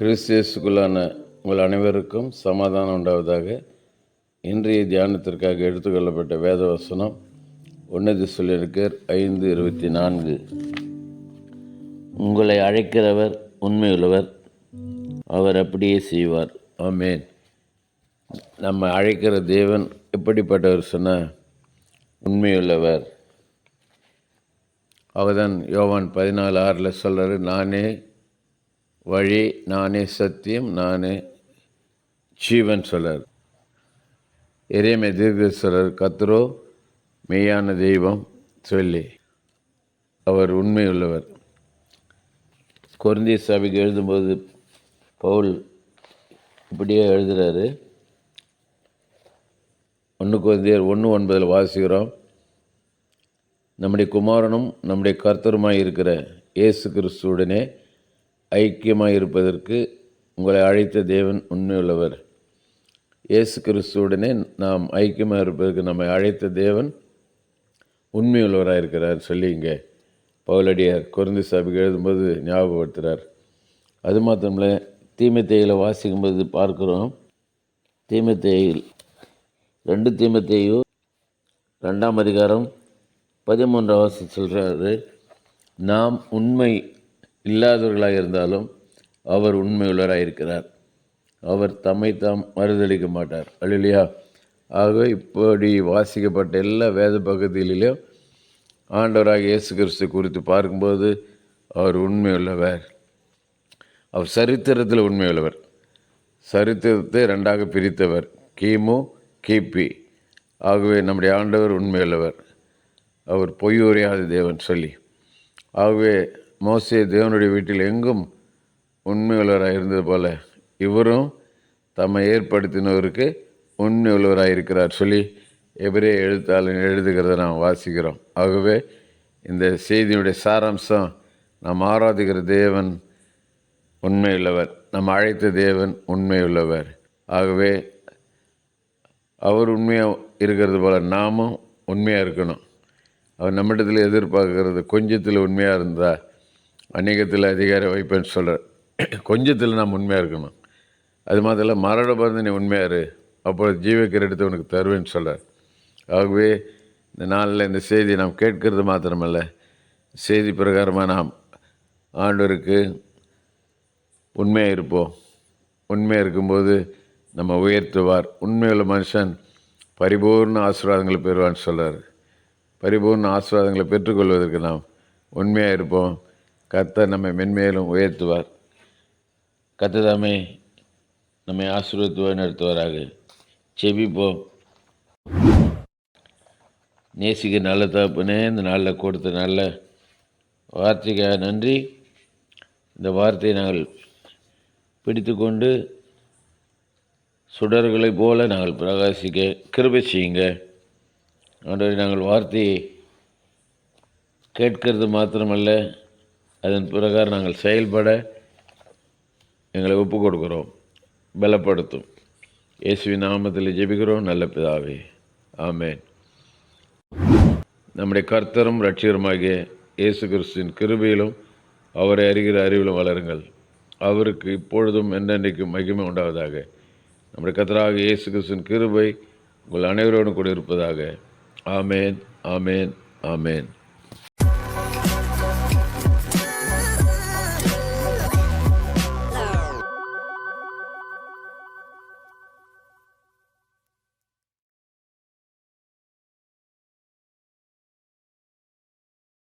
கிறிஸ்தியஸுக்குள்ளான உங்கள் அனைவருக்கும் சமாதானம் உண்டாவதாக இன்றைய தியானத்திற்காக எடுத்துக்கொள்ளப்பட்ட வேத வசனம் ஒன்னது சொல்லியிருக்கார் ஐந்து இருபத்தி நான்கு. உங்களை அழைக்கிறவர் உண்மையுள்ளவர் அவர் அப்படியே செய்வார். ஆமேன். நம்ம அழைக்கிற தேவன் எப்படிப்பட்டவர் சொன்னால் உண்மையுள்ளவர். அவர்தான் யோவான் பதினாலு ஆறில் சொல்கிறார் நானே வழி நானே சத்தியம் நானே ஜீவன் சொலர் இறைமை தீர்க்க கத்ரோ மெய்யான தெய்வம் சொல்லி அவர் உண்மையுள்ளவர். குருந்திய சபைக்கு எழுதும்போது பவுல் இப்படியே எழுதுகிறாரு ஒன்று குழந்தையர் ஒன்று ஒன்பதில் வாசிக்கிறோம். நம்முடைய குமாரனும் நம்முடைய கர்த்தருமாய் இருக்கிற இயேசு கிறிஸ்துவுடனே ஐக்கியமாக இருப்பதற்கு உங்களை அழைத்த தேவன் உண்மையுள்ளவர். இயேசு கிறிஸ்துவுடனே நாம் ஐக்கியமாக இருப்பதற்கு நம்மை அழைத்த தேவன் உண்மையுள்ளவராக இருக்கிறார் சொல்லி இங்கே பவுலடியார் குறைந்த சபைக்கு எழுதும்போது ஞாபகப்படுத்துகிறார் அது மாத்திரமில்ல தீமத்தையில் வாசிக்கும்போது பார்க்குறோம். தீமத்தையில் ரெண்டு தீமத்தையோ ரெண்டாம் அதிகாரம் பதிமூன்றாம் வருஷம் சொல்கிறாரு நாம் உண்மை இல்லாதவர்களாக இருந்தாலும் அவர் உண்மையுள்ளவராக இருக்கிறார். அவர் தம்மை தாம் மறுதளிக்க மாட்டார். அல்லையா ஆக இப்படி வாசிக்கப்பட்ட எல்லா வேத பகுதிகளிலும் ஆண்டவராக இயேசு கிறிஸ்து குறித்து பார்க்கும்போது அவர் உண்மையுள்ளவர். அவர் சரித்திரத்தில் உண்மையுள்ளவர். சரித்திரத்தை ரெண்டாக பிரித்தவர். கிமு கிபி ஆகவே நம்முடைய ஆண்டவர் உண்மையுள்ளவர். அவர் பொய் தேவன் சொல்லி. ஆகவே மோசே தேவனுடைய வீட்டில் எங்கும் உண்மையுள்ளவராக இருந்தது போல இவரும் தம்மை ஏற்படுத்தினவருக்கு உண்மை உள்ளவராக இருக்கிறார் சொல்லி எவரே எழுத்தாளர் எழுதுகிறத நாம் வாசிக்கிறோம். ஆகவே இந்த செய்தியுடைய சாராம்சம் நாம் ஆராதிக்கிற தேவன் உண்மையுள்ளவர் நம் அழைத்த தேவன் உண்மையுள்ளவர். ஆகவே அவர் உண்மையாக இருக்கிறது போல் நாமும் உண்மையாக இருக்கணும். அவர் நம்மிடத்தில் எதிர்பார்க்கறது கொஞ்சத்தில் உண்மையாக இருந்தால் வணிகத்தில் அதிகார வைப்பேன்னு சொல்கிறார் கொஞ்சத்தில் நாம் உண்மையாக இருக்கணும். அது மாத்திரம் மரண பருந்து நீ உண்மையாக இரு. அப்பொழுது ஜீவக்கர் எடுத்து உனக்கு தருவேன்னு சொல்கிறார் ஆகவே இந்த நாளில் இந்த செய்தி நாம் கேட்கறது மாத்திரமல்ல. செய்தி பிரகாரமாக நாம் ஆண்டவருக்கு உண்மையாக இருப்போம். உண்மையாக இருக்கும்போது நம்ம உயர்த்துவார். உண்மையுள்ள மனுஷன் பரிபூர்ண ஆசீர்வாதங்களை பெறுவான்னு சொல்கிறார் பரிபூர்ண ஆசீர்வாதங்களை பெற்றுக்கொள்வதற்கு நாம் உண்மையாக இருப்போம். கர்த்தர் நம்மை மென்மேலும் உயர்த்துவார். கத்ததாமே நம்மை ஆசீர்வத்துவார் நடத்துவாராக. செபிப்போம் நேசிக்க நல்ல தப்புனே இந்த நாளில் கொடுத்த நல்ல வார்த்தைக்காக நன்றி. இந்த வார்த்தையை நாங்கள் பிடித்து கொண்டு சுடர்களைப் போல நாங்கள் பிரகாசிக்க கிருபை செய்யுங்க. ஆண்டவரே நாங்கள் வார்த்தையை கேட்கறது மாத்திரமல்ல அதன் பிரகாரம் நாங்கள் செயல்பட எங்களை ஒப்பு கொடுக்குறோம் பலப்படுத்தும். இயேசுவின் நாமத்தில் ஜெபிக்கிறோம். நல்ல பிதாவே. ஆமேன். நம்முடைய கர்த்தரும் ரட்சிகருமாகிய இயேசு கிறிஸ்துவின் கிருபையிலும் அவரை அறிகிற அறிவிலும் வளருங்கள். அவருக்கு இப்பொழுதும் என்னென்றைக்கும் மகிமை உண்டாவதாக. நம்முடைய கர்த்தராக இயேசு கிறிஸ்துவின் கிருபை உங்கள் அனைவரோடும் கூட இருப்பதாக. ஆமேன் ஆமேன் ஆமேன்.